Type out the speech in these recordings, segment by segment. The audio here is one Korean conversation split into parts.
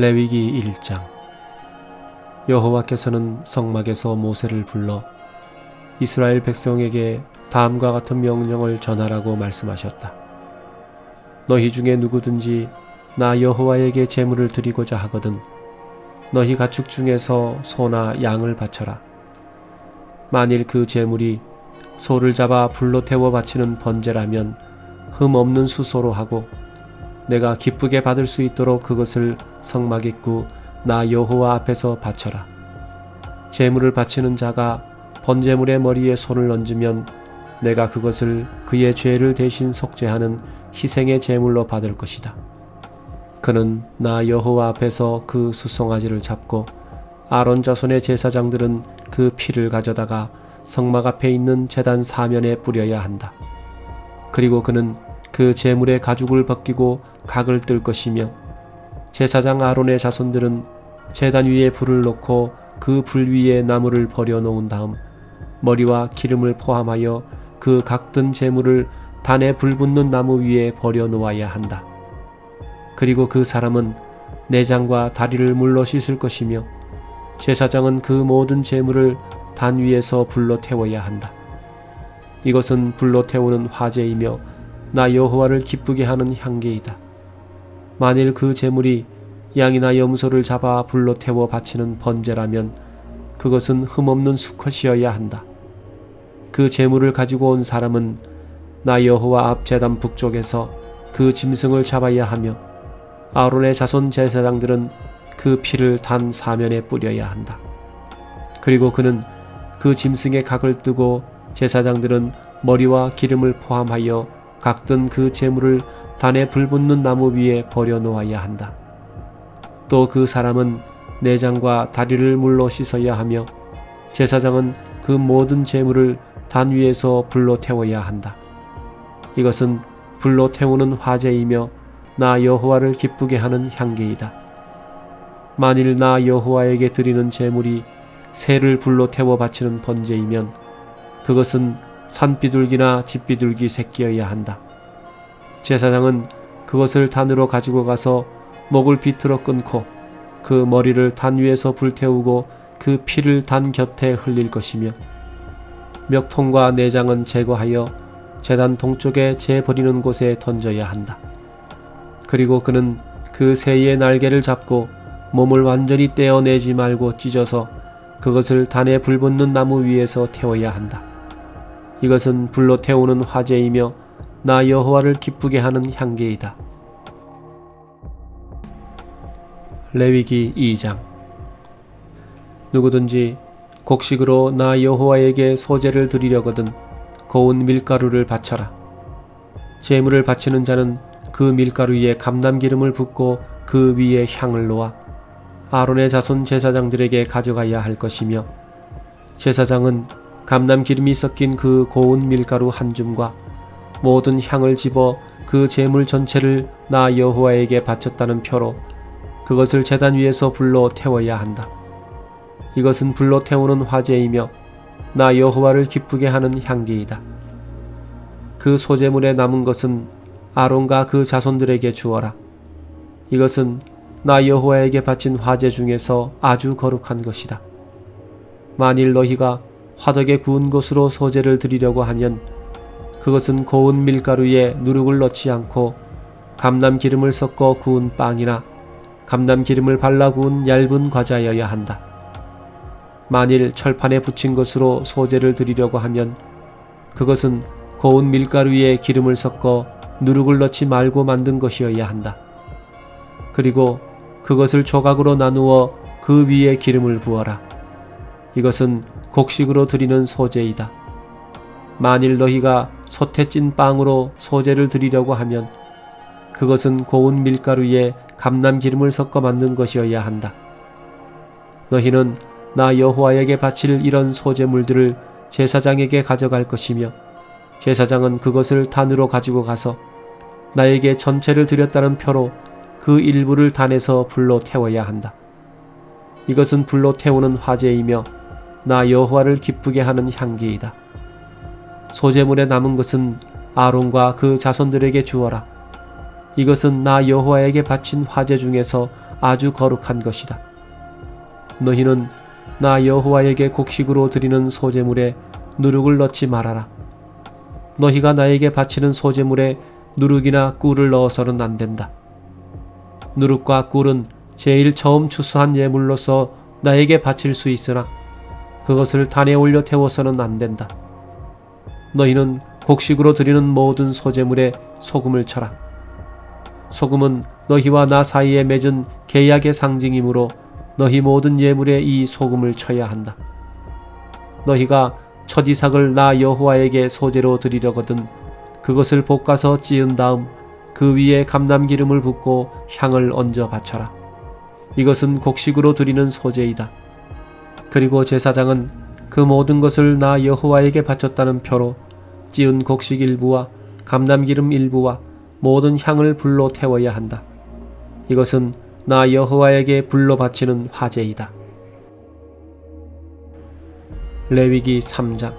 레위기 1장 여호와께서는 성막에서 모세를 불러 이스라엘 백성에게 다음과 같은 명령을 전하라고 말씀하셨다. 너희 중에 누구든지 나 여호와에게 제물을 드리고자 하거든 너희 가축 중에서 소나 양을 바쳐라. 만일 그 제물이 소를 잡아 불로 태워 바치는 번제라면 흠 없는 수소로 하고 내가 기쁘게 받을 수 있도록 그것을 성막 입구 나 여호와 앞에서 바쳐라. 제물을 바치는 자가 번제물의 머리에 손을 얹으면 내가 그것을 그의 죄를 대신 속죄하는 희생의 제물로 받을 것이다. 그는 나 여호와 앞에서 그 수송아지를 잡고 아론 자손의 제사장들은 그 피를 가져다가 성막 앞에 있는 제단 사면에 뿌려야 한다. 그리고 그는 그 제물의 가죽을 벗기고 각을 뜰 것이며 제사장 아론의 자손들은 제단 위에 불을 놓고 그 불 위에 나무를 버려 놓은 다음 머리와 기름을 포함하여 그 각든 제물을 단에 불 붙는 나무 위에 버려 놓아야 한다. 그리고 그 사람은 내장과 다리를 물로 씻을 것이며 제사장은 그 모든 제물을 단 위에서 불로 태워야 한다. 이것은 불로 태우는 화제이며 나 여호와를 기쁘게 하는 향계이다. 만일 그 제물이 양이나 염소를 잡아 불로 태워 바치는 번제라면 그것은 흠없는 수컷이어야 한다. 그 제물을 가지고 온 사람은 나 여호와 앞 제단 북쪽에서 그 짐승을 잡아야 하며 아론의 자손 제사장들은 그 피를 단 사면에 뿌려야 한다. 그리고 그는 그 짐승의 각을 뜨고 제사장들은 머리와 기름을 포함하여 각든 그 재물을 단에 불 붙는 나무 위에 버려 놓아야 한다. 또 그 사람은 내장과 다리를 물로 씻어야 하며 제사장은 그 모든 재물을 단 위에서 불로 태워야 한다. 이것은 불로 태우는 화제이며 나 여호와를 기쁘게 하는 향기이다. 만일 나 여호와에게 드리는 제물이 새를 불로 태워 바치는 번제이면 그것은 산비둘기나 집비둘기 새끼여야 한다. 제사장은 그것을 단으로 가지고 가서 목을 비틀어 끊고 그 머리를 단 위에서 불태우고 그 피를 단 곁에 흘릴 것이며 멱통과 내장은 제거하여 재단 동쪽에 재 버리는 곳에 던져야 한다. 그리고 그는 그 새의 날개를 잡고 몸을 완전히 떼어내지 말고 찢어서 그것을 단에 불 붙는 나무 위에서 태워야 한다. 이것은 불로 태우는 화제이며 나 여호와를 기쁘게 하는 향기이다. 레위기 2장 누구든지 곡식으로 나 여호와에게 소제를 드리려거든 고운 밀가루를 바쳐라. 제물을 바치는 자는 그 밀가루에 감남기름을 붓고 그 위에 향을 놓아 아론의 자손 제사장들에게 가져가야 할 것이며 제사장은 감남 기름이 섞인 그 고운 밀가루 한 줌과 모든 향을 집어 그 제물 전체를 나 여호와에게 바쳤다는 표로 그것을 제단 위에서 불로 태워야 한다. 이것은 불로 태우는 화제이며 나 여호와를 기쁘게 하는 향기이다. 그 소제물에 남은 것은 아론과 그 자손들에게 주어라. 이것은 나 여호와에게 바친 화제 중에서 아주 거룩한 것이다. 만일 너희가 화덕에 구운 것으로 소제를 드리려고 하면 그것은 고운 밀가루에 누룩을 넣지 않고 감남 기름을 섞어 구운 빵이나 감남 기름을 발라 구운 얇은 과자여야 한다. 만일 철판에 붙인 것으로 소제를 드리려고 하면 그것은 고운 밀가루에 기름을 섞어 누룩을 넣지 말고 만든 것이어야 한다. 그리고 그것을 조각으로 나누어 그 위에 기름을 부어라. 이것은 곡식으로 드리는 소제이다. 만일 너희가 솥에 찐 빵으로 소제를 드리려고 하면 그것은 고운 밀가루에 감남 기름을 섞어 만든 것이어야 한다. 너희는 나 여호와에게 바칠 이런 소제물들을 제사장에게 가져갈 것이며 제사장은 그것을 단으로 가지고 가서 나에게 전체를 드렸다는 표로 그 일부를 단에서 불로 태워야 한다. 이것은 불로 태우는 화제이며 나 여호와를 기쁘게 하는 향기이다. 소재물에 남은 것은 아론과 그 자손들에게 주어라. 이것은 나 여호와에게 바친 화제 중에서 아주 거룩한 것이다. 너희는 나 여호와에게 곡식으로 드리는 소재물에 누룩을 넣지 말아라. 너희가 나에게 바치는 소재물에 누룩이나 꿀을 넣어서는 안 된다. 누룩과 꿀은 제일 처음 추수한 예물로서 나에게 바칠 수 있으나 그것을 단에 올려 태워서는 안 된다. 너희는 곡식으로 드리는 모든 소재물에 소금을 쳐라. 소금은 너희와 나 사이에 맺은 계약의 상징이므로 너희 모든 예물에 이 소금을 쳐야 한다. 너희가 첫 이삭을 나 여호와에게 소재로 드리려거든 그것을 볶아서 찌은 다음 그 위에 감남 기름을 붓고 향을 얹어 바쳐라. 이것은 곡식으로 드리는 소재이다. 그리고 제사장은 그 모든 것을 나 여호와에게 바쳤다는 표로 찌은 곡식 일부와 감남기름 일부와 모든 향을 불로 태워야 한다. 이것은 나 여호와에게 불로 바치는 화제이다. 레위기 3장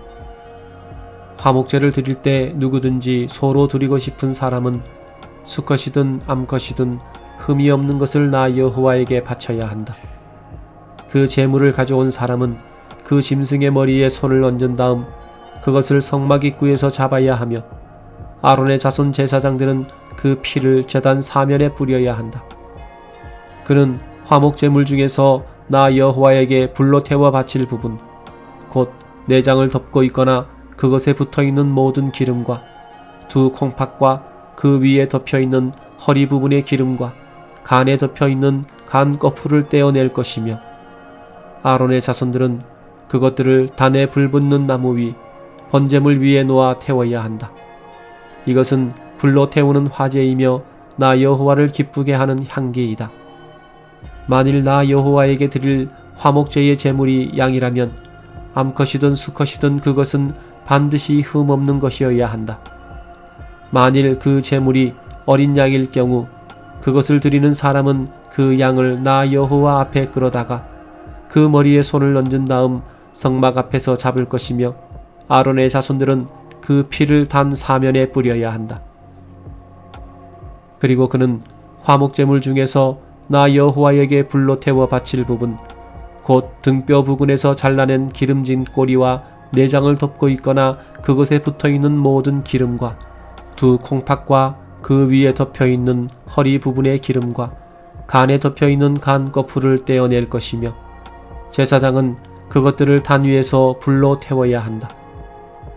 화목제를 드릴 때 누구든지 소로 드리고 싶은 사람은 수컷이든 암컷이든 흠이 없는 것을 나 여호와에게 바쳐야 한다. 그 제물을 가져온 사람은 그 짐승의 머리에 손을 얹은 다음 그것을 성막 입구에서 잡아야 하며 아론의 자손 제사장들은 그 피를 제단 사면에 뿌려야 한다. 그는 화목 제물 중에서 나 여호와에게 불로 태워 바칠 부분 곧 내장을 덮고 있거나 그것에 붙어 있는 모든 기름과 두 콩팥과 그 위에 덮여 있는 허리 부분의 기름과 간에 덮여 있는 간 거풀을 떼어낼 것이며 아론의 자손들은 그것들을 단에 불붙는 나무 위 번제물 위에 놓아 태워야 한다. 이것은 불로 태우는 화제이며 나 여호와를 기쁘게 하는 향기이다. 만일 나 여호와에게 드릴 화목제의 제물이 양이라면 암컷이든 수컷이든 그것은 반드시 흠없는 것이어야 한다. 만일 그 제물이 어린 양일 경우 그것을 드리는 사람은 그 양을 나 여호와 앞에 끌어다가 그 머리에 손을 얹은 다음 성막 앞에서 잡을 것이며 아론의 자손들은 그 피를 단 사면에 뿌려야 한다. 그리고 그는 화목제물 중에서 나 여호와에게 불로 태워 바칠 부분 곧 등뼈 부근에서 잘라낸 기름진 꼬리와 내장을 덮고 있거나 그것에 붙어 있는 모든 기름과 두 콩팥과 그 위에 덮여 있는 허리 부분의 기름과 간에 덮여 있는 간 거풀을 떼어낼 것이며 제사장은 그것들을 단 위에서 불로 태워야 한다.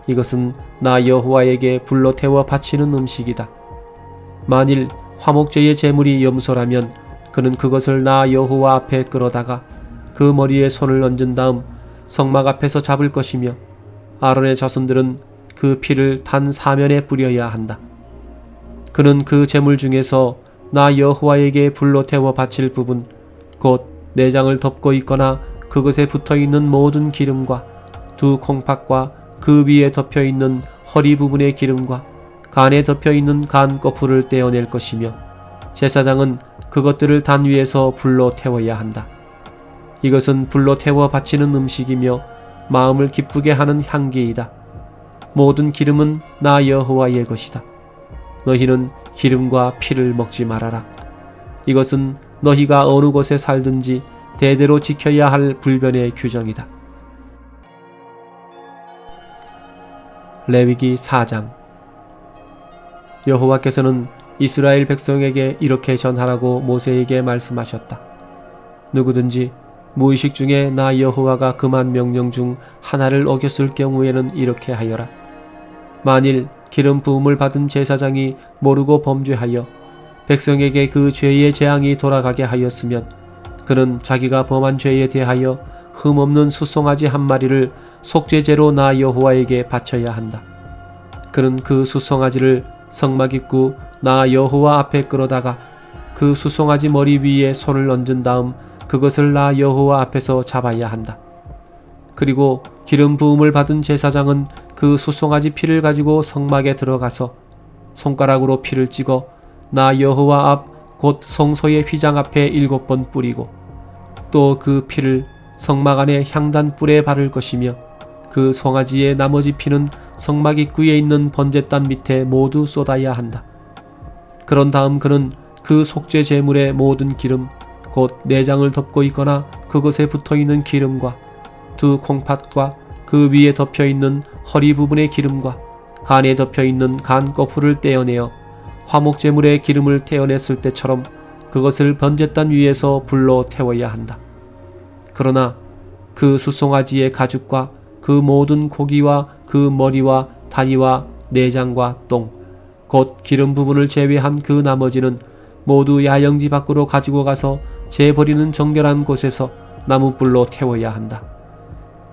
이것은 나 여호와에게 불로 태워 바치는 음식이다. 만일 화목제의 제물이 염소라면 그는 그것을 나 여호와 앞에 끌어다가 그 머리에 손을 얹은 다음 성막 앞에서 잡을 것이며 아론의 자손들은 그 피를 단 사면에 뿌려야 한다. 그는 그 제물 중에서 나 여호와에게 불로 태워 바칠 부분 곧 내장을 덮고 있거나 그것에 붙어 있는 모든 기름과 두 콩팥과 그 위에 덮여 있는 허리 부분의 기름과 간에 덮여 있는 간 거풀을 떼어낼 것이며 제사장은 그것들을 단 위에서 불로 태워야 한다. 이것은 불로 태워 바치는 음식이며 마음을 기쁘게 하는 향기이다. 모든 기름은 나 여호와의 것이다. 너희는 기름과 피를 먹지 말아라. 이것은 너희가 어느 곳에 살든지 대대로 지켜야 할 불변의 규정이다. 레위기 4장 여호와께서는 이스라엘 백성에게 이렇게 전하라고 모세에게 말씀하셨다. 누구든지 무의식 중에 나 여호와가 그만 명령 중 하나를 어겼을 경우에는 이렇게 하여라. 만일 기름 부음을 받은 제사장이 모르고 범죄하여 백성에게 그 죄의 재앙이 돌아가게 하였으면 그는 자기가 범한 죄에 대하여 흠없는 수송아지 한 마리를 속죄제로 나 여호와에게 바쳐야 한다. 그는 그 수송아지를 성막 입구 나 여호와 앞에 끌어다가 그 수송아지 머리 위에 손을 얹은 다음 그것을 나 여호와 앞에서 잡아야 한다. 그리고 기름 부음을 받은 제사장은 그 수송아지 피를 가지고 성막에 들어가서 손가락으로 피를 찍어 나 여호와 앞 곧 성소의 휘장 앞에 일곱 번 뿌리고 또 그 피를 성막 안에 향단 뿔에 바를 것이며 그 송아지의 나머지 피는 성막 입구에 있는 번제단 밑에 모두 쏟아야 한다. 그런 다음 그는 그 속죄 제물의 모든 기름 곧 내장을 덮고 있거나 그것에 붙어 있는 기름과 두 콩팥과 그 위에 덮여 있는 허리 부분의 기름과 간에 덮여 있는 간 거풀을 떼어내어 화목 제물의 기름을 떼어냈을 때처럼 그것을 번제단 위에서 불로 태워야 한다. 그러나 그 수송아지의 가죽과 그 모든 고기와 그 머리와 다리와 내장과 똥, 곧 기름 부분을 제외한 그 나머지는 모두 야영지 밖으로 가지고 가서 재버리는 정결한 곳에서 나무불로 태워야 한다.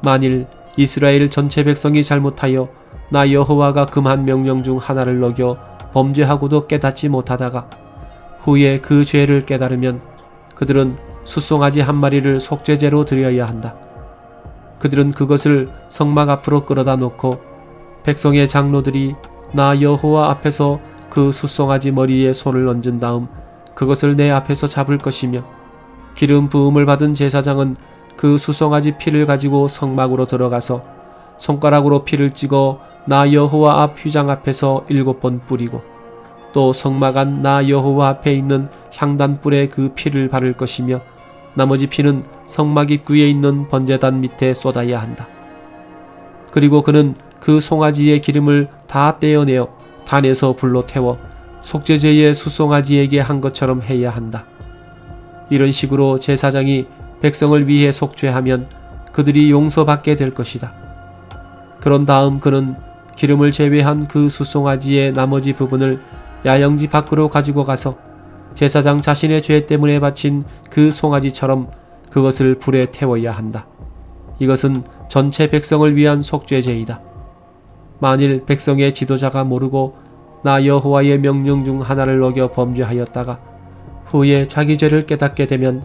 만일 이스라엘 전체 백성이 잘못하여 나 여호와가 금한 명령 중 하나를 어겨 범죄하고도 깨닫지 못하다가 후에 그 죄를 깨달으면 그들은 수송아지 한 마리를 속죄제로 드려야 한다. 그들은 그것을 성막 앞으로 끌어다 놓고 백성의 장로들이 나 여호와 앞에서 그 수송아지 머리에 손을 얹은 다음 그것을 내 앞에서 잡을 것이며 기름 부음을 받은 제사장은 그 수송아지 피를 가지고 성막으로 들어가서 손가락으로 피를 찍어 나 여호와 앞 휘장 앞에서 일곱 번 뿌리고 또 성막 안 나 여호와 앞에 있는 향단불에 그 피를 바를 것이며 나머지 피는 성막 입구에 있는 번제단 밑에 쏟아야 한다. 그리고 그는 그 송아지의 기름을 다 떼어내어 단에서 불로 태워 속죄제의 수송아지에게 한 것처럼 해야 한다. 이런 식으로 제사장이 백성을 위해 속죄하면 그들이 용서받게 될 것이다. 그런 다음 그는 기름을 제외한 그 수송아지의 나머지 부분을 야영지 밖으로 가지고 가서 제사장 자신의 죄 때문에 바친 그 송아지처럼 그것을 불에 태워야 한다. 이것은 전체 백성을 위한 속죄제이다. 만일 백성의 지도자가 모르고 나 여호와의 명령 중 하나를 어겨 범죄하였다가 후에 자기 죄를 깨닫게 되면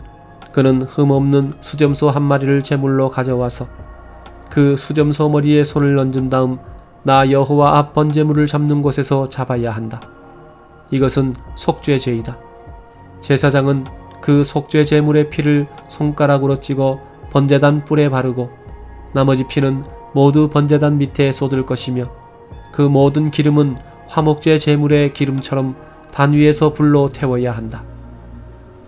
그는 흠없는 수점소 한 마리를 제물로 가져와서 그 수점소 머리에 손을 얹은 다음 나 여호와 앞 번제물을 잡는 곳에서 잡아야 한다. 이것은 속죄 죄이다. 제사장은 그 속죄 제물의 피를 손가락으로 찍어 번제단 뿔에 바르고 나머지 피는 모두 번제단 밑에 쏟을 것이며 그 모든 기름은 화목제 제물의 기름처럼 단 위에서 불로 태워야 한다.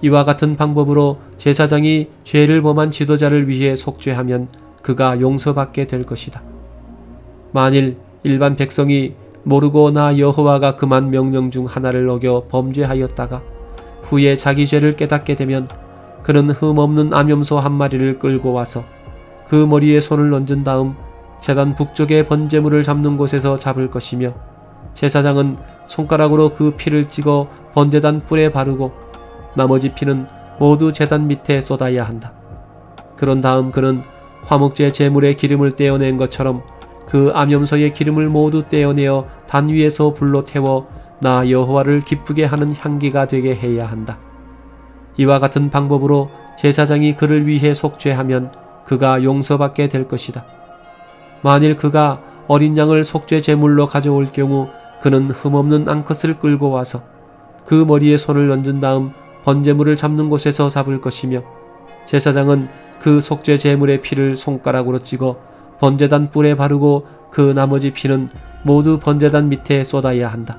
이와 같은 방법으로 제사장이 죄를 범한 지도자를 위해 속죄하면 그가 용서받게 될 것이다. 만일 일반 백성이 모르고 나 여호와가 금한 명령 중 하나를 어겨 범죄하였다가 후에 자기 죄를 깨닫게 되면 그는 흠없는 암염소 한 마리를 끌고 와서 그 머리에 손을 얹은 다음 재단 북쪽의 번제물을 잡는 곳에서 잡을 것이며 제사장은 손가락으로 그 피를 찍어 번제단 뿔에 바르고 나머지 피는 모두 재단 밑에 쏟아야 한다. 그런 다음 그는 화목제 제물의 기름을 떼어낸 것처럼 그 암염소의 기름을 모두 떼어내어 단 위에서 불로 태워 나 여호와를 기쁘게 하는 향기가 되게 해야 한다. 이와 같은 방법으로 제사장이 그를 위해 속죄하면 그가 용서받게 될 것이다. 만일 그가 어린 양을 속죄 제물로 가져올 경우 그는 흠없는 앙컷을 끌고 와서 그 머리에 손을 얹은 다음 번제물을 잡는 곳에서 잡을 것이며 제사장은 그 속죄 제물의 피를 손가락으로 찍어 번제단 뿔에 바르고 그 나머지 피는 모두 번제단 밑에 쏟아야 한다.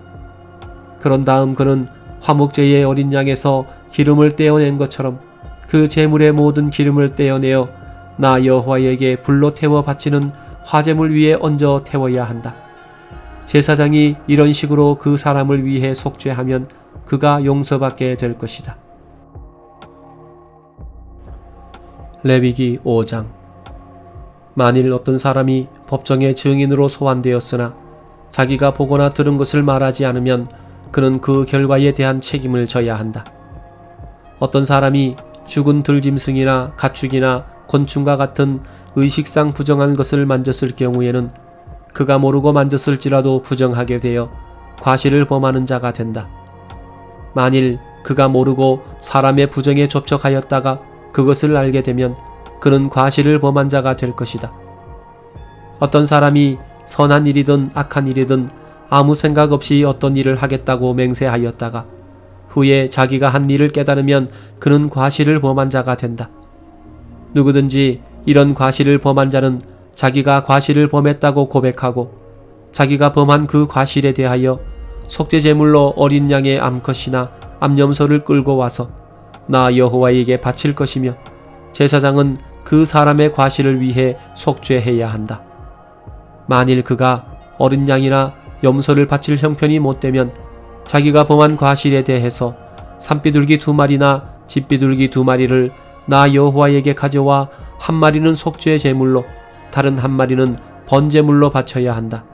그런 다음 그는 화목제의 어린 양에서 기름을 떼어낸 것처럼 그 제물의 모든 기름을 떼어내어 나 여호와에게 불로 태워 바치는 화제물 위에 얹어 태워야 한다. 제사장이 이런 식으로 그 사람을 위해 속죄하면 그가 용서받게 될 것이다. 레위기 5장 만일 어떤 사람이 법정의 증인으로 소환되었으나 자기가 보거나 들은 것을 말하지 않으면 그는 그 결과에 대한 책임을 져야 한다. 어떤 사람이 죽은 들짐승이나 가축이나 곤충과 같은 의식상 부정한 것을 만졌을 경우에는 그가 모르고 만졌을지라도 부정하게 되어 과실을 범하는 자가 된다. 만일 그가 모르고 사람의 부정에 접촉하였다가 그것을 알게 되면 그는 과실을 범한 자가 될 것이다. 어떤 사람이 선한 일이든 악한 일이든 아무 생각 없이 어떤 일을 하겠다고 맹세하였다가 후에 자기가 한 일을 깨달으면 그는 과실을 범한 자가 된다. 누구든지 이런 과실을 범한 자는 자기가 과실을 범했다고 고백하고 자기가 범한 그 과실에 대하여 속죄제물로 어린 양의 암컷이나 암염소를 끌고 와서 나 여호와에게 바칠 것이며 제사장은 그 사람의 과실을 위해 속죄해야 한다. 만일 그가 어린 양이나 염소를 바칠 형편이 못되면 자기가 범한 과실에 대해서 산비둘기 두 마리나 집비둘기 두 마리를 나 여호와에게 가져와 한 마리는 속죄 제물로 다른 한 마리는 번제물로 바쳐야 한다.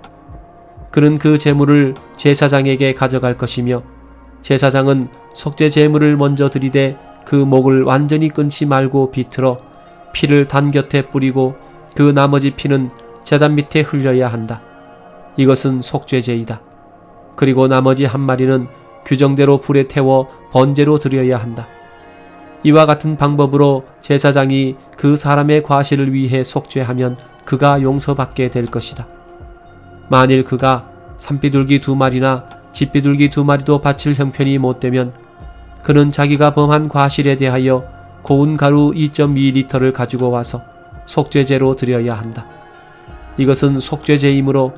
그는 그 제물을 제사장에게 가져갈 것이며 제사장은 속죄 제물을 먼저 드리되 그 목을 완전히 끊지 말고 비틀어 피를 단 곁에 뿌리고 그 나머지 피는 제단 밑에 흘려야 한다. 이것은 속죄제이다. 그리고 나머지 한 마리는 규정대로 불에 태워 번제로 드려야 한다. 이와 같은 방법으로 제사장이 그 사람의 과실을 위해 속죄하면 그가 용서받게 될 것이다. 만일 그가 산비둘기 두 마리나 집비둘기 두 마리도 바칠 형편이 못되면 그는 자기가 범한 과실에 대하여 고운 가루 2.2리터를 가지고 와서 속죄제로 드려야 한다. 이것은 속죄제이므로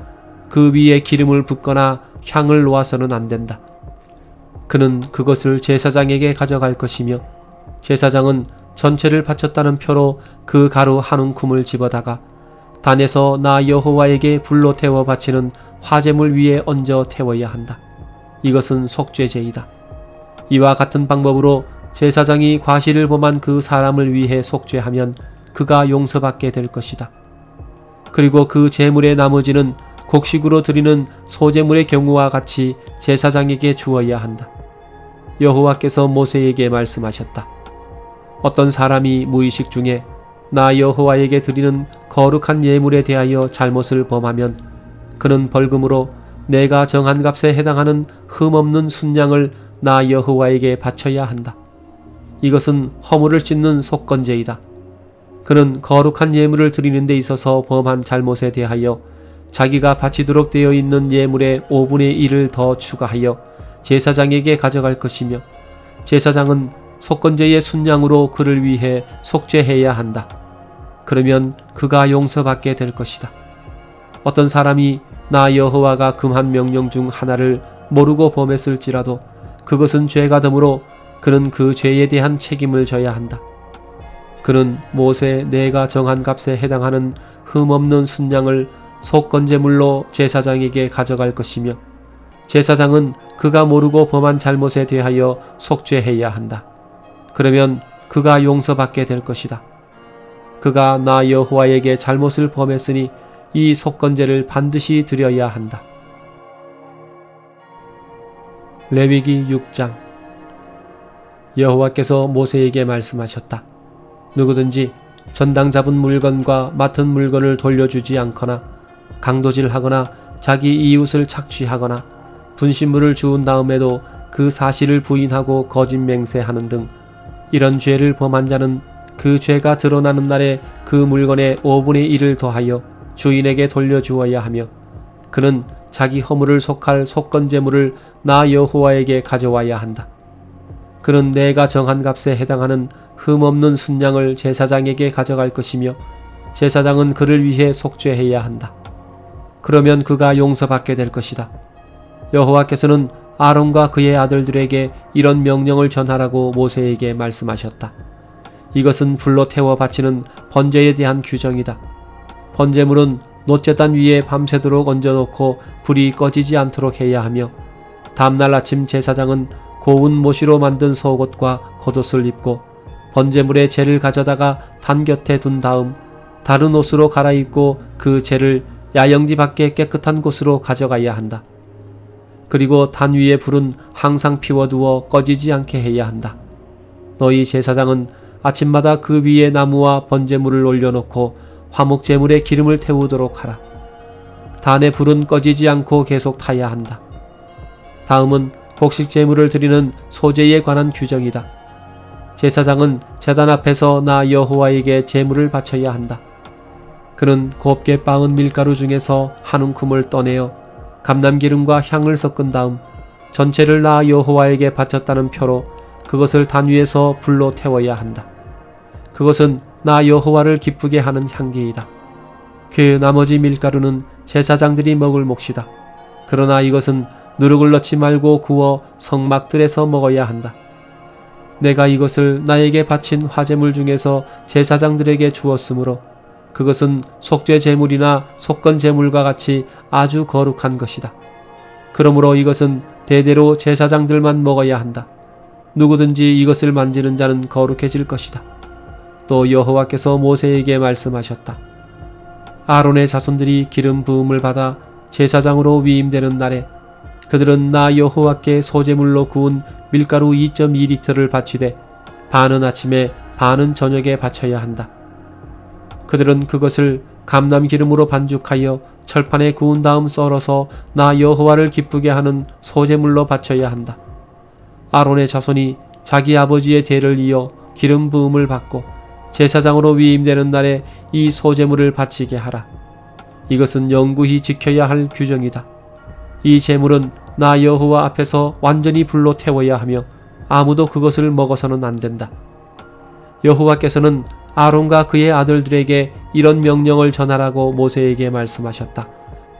그 위에 기름을 붓거나 향을 놓아서는 안 된다. 그는 그것을 제사장에게 가져갈 것이며 제사장은 전체를 바쳤다는 표로 그 가루 한 움큼을 집어다가 단에서 나 여호와에게 불로 태워 바치는 화재물 위에 얹어 태워야 한다. 이것은 속죄제이다. 이와 같은 방법으로 제사장이 과실을 범한 그 사람을 위해 속죄하면 그가 용서받게 될 것이다. 그리고 그 제물의 나머지는 곡식으로 드리는 소제물의 경우와 같이 제사장에게 주어야 한다. 여호와께서 모세에게 말씀하셨다. 어떤 사람이 무의식 중에 나 여호와에게 드리는 거룩한 예물에 대하여 잘못을 범하면 그는 벌금으로 내가 정한 값에 해당하는 흠없는 순양을 나 여호와에게 바쳐야 한다. 이것은 허물을 씻는 속건제이다. 그는 거룩한 예물을 드리는 데 있어서 범한 잘못에 대하여 자기가 바치도록 되어 있는 예물의 5분의 1을 더 추가하여 제사장에게 가져갈 것이며 제사장은 속건제의 순양으로 그를 위해 속죄해야 한다. 그러면 그가 용서받게 될 것이다. 어떤 사람이 나 여호와가 금한 명령 중 하나를 모르고 범했을지라도 그것은 죄가 되므로 그는 그 죄에 대한 책임을 져야 한다. 그는 모세 내가 정한 값에 해당하는 흠없는 순양을 속건제물로 제사장에게 가져갈 것이며 제사장은 그가 모르고 범한 잘못에 대하여 속죄해야 한다. 그러면 그가 용서받게 될 것이다. 그가 나 여호와에게 잘못을 범했으니 이 속건제를 반드시 드려야 한다. 레위기 6장 여호와께서 모세에게 말씀하셨다. 누구든지 전당 잡은 물건과 맡은 물건을 돌려주지 않거나 강도질하거나 자기 이웃을 착취하거나 분신물을 주운 다음에도 그 사실을 부인하고 거짓 맹세하는 등 이런 죄를 범한 자는 그 죄가 드러나는 날에 그 물건의 5분의 1을 더하여 주인에게 돌려주어야 하며 그는 자기 허물을 속할 속건제물을 나 여호와에게 가져와야 한다. 그는 내가 정한 값에 해당하는 흠없는 순양을 제사장에게 가져갈 것이며 제사장은 그를 위해 속죄해야 한다. 그러면 그가 용서받게 될 것이다. 여호와께서는 아론과 그의 아들들에게 이런 명령을 전하라고 모세에게 말씀하셨다. 이것은 불로 태워 바치는 번제에 대한 규정이다. 번제물은 노제단 위에 밤새도록 얹어놓고 불이 꺼지지 않도록 해야 하며 다음날 아침 제사장은 고운 모시로 만든 속옷과 겉옷을 입고 번제물의 재를 가져다가 단 곁에 둔 다음 다른 옷으로 갈아입고 그 재를 야영지 밖에 깨끗한 곳으로 가져가야 한다. 그리고 단 위에 불은 항상 피워두어 꺼지지 않게 해야 한다. 너희 제사장은 아침마다 그 위에 나무와 번제물을 올려놓고 화목 제물에 기름을 태우도록 하라. 단의 불은 꺼지지 않고 계속 타야 한다. 다음은 곡식 제물을 드리는 소재에 관한 규정이다. 제사장은 제단 앞에서 나 여호와에게 제물을 바쳐야 한다. 그는 곱게 빻은 밀가루 중에서 한 움큼을 떠내어 감남기름과 향을 섞은 다음 전체를 나 여호와에게 바쳤다는 표로 그것을 단 위에서 불로 태워야 한다. 그것은 나 여호와를 기쁘게 하는 향기이다. 그 나머지 밀가루는 제사장들이 먹을 몫이다. 그러나 이것은 누룩을 넣지 말고 구워 성막들에서 먹어야 한다. 내가 이것을 나에게 바친 화제물 중에서 제사장들에게 주었으므로 그것은 속죄 제물이나 속건 제물과 같이 아주 거룩한 것이다. 그러므로 이것은 대대로 제사장들만 먹어야 한다. 누구든지 이것을 만지는 자는 거룩해질 것이다. 또 여호와께서 모세에게 말씀하셨다. 아론의 자손들이 기름 부음을 받아 제사장으로 위임되는 날에 그들은 나 여호와께 소제물로 구운 밀가루 2.2리터를 바치되 반은 아침에 반은 저녁에 바쳐야 한다. 그들은 그것을 감람 기름으로 반죽하여 철판에 구운 다음 썰어서 나 여호와를 기쁘게 하는 소제물로 바쳐야 한다. 아론의 자손이 자기 아버지의 대를 이어 기름 부음을 받고 제사장으로 위임되는 날에 이 소제물을 바치게 하라. 이것은 영구히 지켜야 할 규정이다. 이 제물은 나 여호와 앞에서 완전히 불로 태워야 하며 아무도 그것을 먹어서는 안 된다. 여호와께서는 아론과 그의 아들들에게 이런 명령을 전하라고 모세에게 말씀하셨다.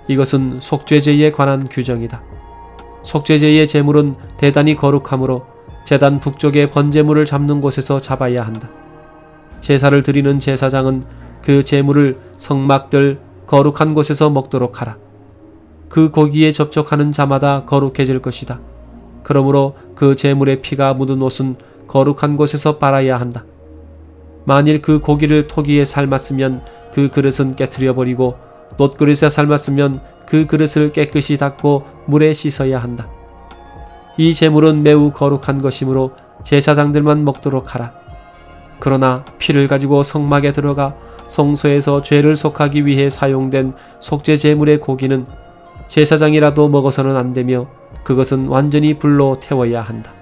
이것은 속죄제에 관한 규정이다. 속죄제의 제물은 대단히 거룩하므로 제단 북쪽의 번제물을 잡는 곳에서 잡아야 한다. 제사를 드리는 제사장은 그 제물을 성막들 거룩한 곳에서 먹도록 하라. 그 고기에 접촉하는 자마다 거룩해질 것이다. 그러므로 그 제물의 피가 묻은 옷은 거룩한 곳에서 빨아야 한다. 만일 그 고기를 토기에 삶았으면 그 그릇은 깨뜨려 버리고 놋그릇에 삶았으면 그 그릇을 깨끗이 닦고 물에 씻어야 한다. 이 제물은 매우 거룩한 것이므로 제사장들만 먹도록 하라. 그러나 피를 가지고 성막에 들어가 성소에서 죄를 속하기 위해 사용된 속죄 제물의 고기는 제사장이라도 먹어서는 안 되며 그것은 완전히 불로 태워야 한다.